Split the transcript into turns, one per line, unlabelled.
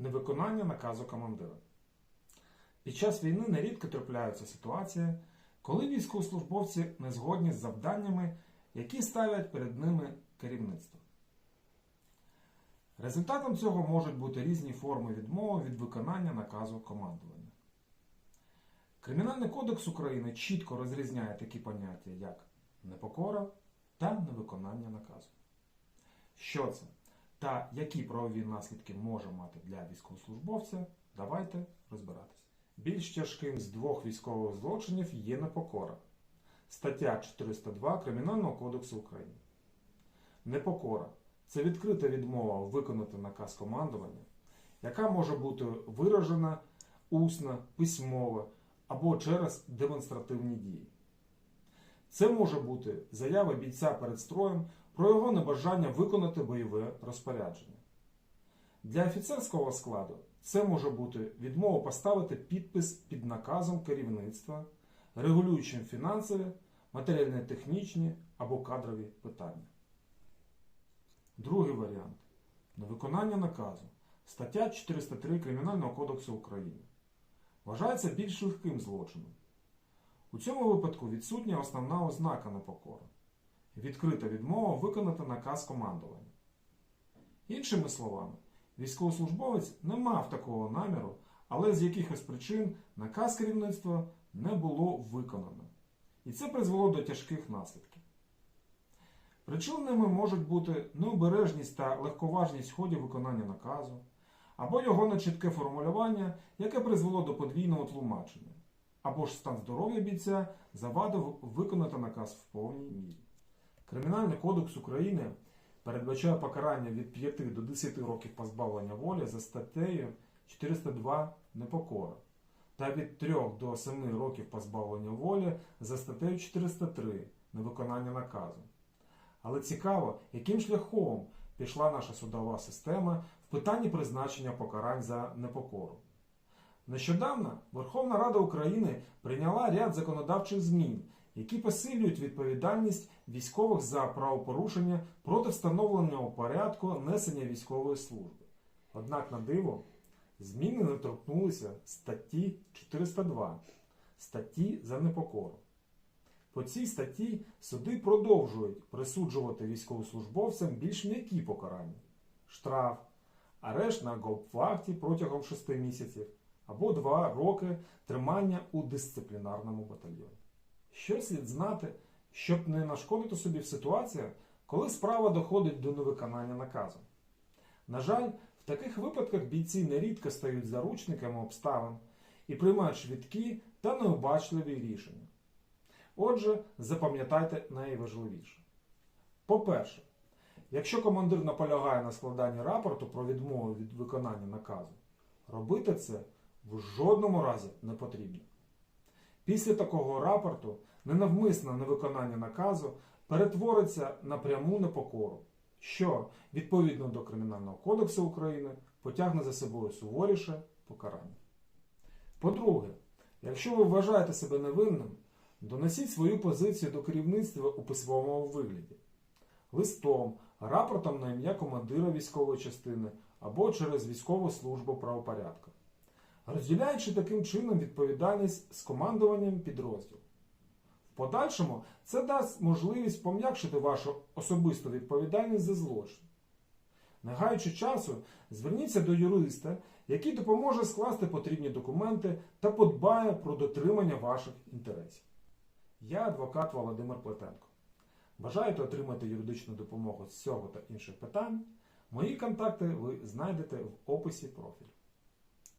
Невиконання наказу командира. Під час війни нерідко трапляються ситуації, коли військовослужбовці не згодні з завданнями, які ставлять перед ними керівництво. Результатом цього можуть бути різні форми відмови від виконання наказу командування. Кримінальний кодекс України чітко розрізняє такі поняття, як непокора та невиконання наказу. Що це? Та які правові наслідки може мати для військовослужбовця, давайте розбиратись. Більш тяжким з двох військових злочинів є непокора. Стаття 402 Кримінального кодексу України. Непокора це відкрита відмова виконати наказ командування, яка може бути виражена усно, письмово або через демонстративні дії. Це може бути заява бійця перед строєм про його небажання виконати бойове розпорядження. Для офіцерського складу це може бути відмова поставити підпис під наказом керівництва, регулюючим фінансові, матеріально-технічні або кадрові питання. Другий варіант невиконання наказу. Стаття 403 Кримінального кодексу України. Вважається більш легким злочином. У цьому випадку відсутня основна ознака непокори відкрита відмова виконати наказ командування. Іншими словами, військовослужбовець не мав такого наміру, але з якихось причин наказ керівництва не було виконано. І це призвело до тяжких наслідків. Причинами можуть бути необережність та легковажність в ході виконання наказу, або його нечітке формулювання, яке призвело до подвійного тлумачення, або ж стан здоров'я бійця завадив виконати наказ в повній мірі. Кримінальний кодекс України передбачає покарання від 5 до 10 років позбавлення волі за статтею 402 непокора та від 3 до 7 років позбавлення волі за статтею 403 невиконання наказу. Але цікаво, яким шляхом пішла наша судова система в питанні призначення покарань за непокору. Нещодавно Верховна Рада України прийняла ряд законодавчих змін, які посилюють відповідальність військових за правопорушення проти встановленого порядку несення військової служби. Однак, на диво, зміни не торкнулися статті 402 статті за непокору. По цій статті суди продовжують присуджувати військовослужбовцям більш м'які покарання: штраф, арешт на гопвахті протягом 6 місяців або 2 роки тримання у дисциплінарному батальйоні. Що слід знати, щоб не нашкодити собі в ситуаціях, коли справа доходить до невиконання наказу. На жаль, в таких випадках бійці нерідко стають заручниками обставин і приймають швидкі та необачливі рішення. Отже, запам'ятайте найважливіше. По-перше, якщо командир наполягає на складанні рапорту про відмову від виконання наказу, робити це в жодному разі не потрібно. Після такого рапорту ненавмисне невиконання наказу перетвориться на пряму непокору, що, відповідно до Кримінального кодексу України, потягне за собою суворіше покарання. По-друге, якщо ви вважаєте себе невинним, донесіть свою позицію до керівництва у письмовому вигляді, листом, рапортом на ім'я командира військової частини або через військову службу правопорядку, розділяючи таким чином відповідальність з командуванням підрозділу. В подальшому це дасть можливість пом'якшити вашу особисту відповідальність за злочин. Не гаючи часу, зверніться до юриста, який допоможе скласти потрібні документи та подбає про дотримання ваших інтересів. Я адвокат Володимир Плетенко. Бажаєте отримати юридичну допомогу з цього та інших питань? Мої контакти ви знайдете в описі профілю.